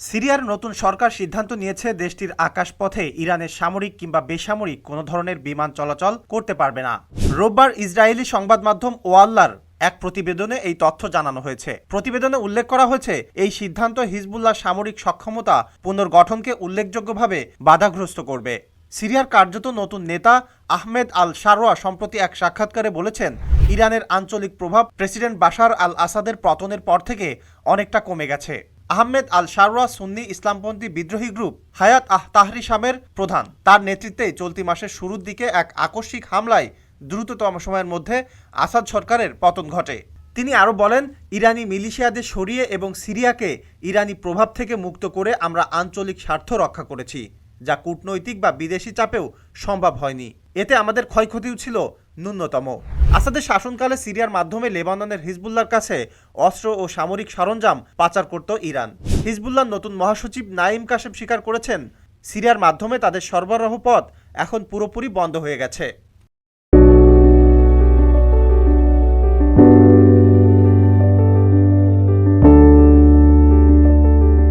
সিরিয়ার নতুন সরকার সিদ্ধান্ত নিয়েছে দেশটির আকাশপথে ইরানের সামরিক কিংবা বেসামরিক কোনো ধরনের বিমান চলাচল করতে পারবে না। রোববার ইসরায়েলি সংবাদ মাধ্যম ওয়াল্লার এক প্রতিবেদনে এই তথ্য জানানো হয়েছে। প্রতিবেদনে উল্লেখ করা হয়েছে, এই সিদ্ধান্ত হিজবুল্লাহ সামরিক সক্ষমতা পুনর্গঠনকে উল্লেখযোগ্যভাবে বাধাগ্রস্ত করবে। সিরিয়ার কার্যত নতুন নেতা আহমেদ আল সারোয়া সম্প্রতি এক সাক্ষাৎকারে বলেছেন, ইরানের আঞ্চলিক প্রভাব প্রেসিডেন্ট বাশার আল আসাদের পতনের পর থেকে অনেকটা কমে গেছে। আহমেদ আল শারওয়া সুন্নি ইসলামপন্থী বিদ্রোহী গ্রুপ হায়াত আহ তাহরিসামের প্রধান। তার নেতৃত্বে চলতি মাসের শুরুর দিকে এক আকস্মিক হামলায় দ্রুততম সময়ের মধ্যে আসাদ সরকারের পতন ঘটে। তিনি আরও বলেন, ইরানি মিলিশিয়াদের সরিয়ে এবং সিরিয়াকে ইরানি প্রভাব থেকে মুক্ত করে আমরা আঞ্চলিক স্বার্থ রক্ষা করেছি, যা কূটনৈতিক বা বিদেশি চাপেও সম্ভব হয়নি। এতে আমাদের ক্ষয়ক্ষতিও ছিল ন্যূনতম। আসাদের শাসনকালে সিরিয়ার মাধ্যমে লেবাননের হিজবুল্লার কাছে অস্ত্র ও সামরিক সরঞ্জাম পাচার করত ইরান। হিজবুল্লার নতুন মহাসচিব নাইম কাশেম স্বীকার করেছেন, সিরিয়ার মাধ্যমে তাদের সরবরাহ পথ এখন পুরোপুরি বন্ধ হয়ে গেছে।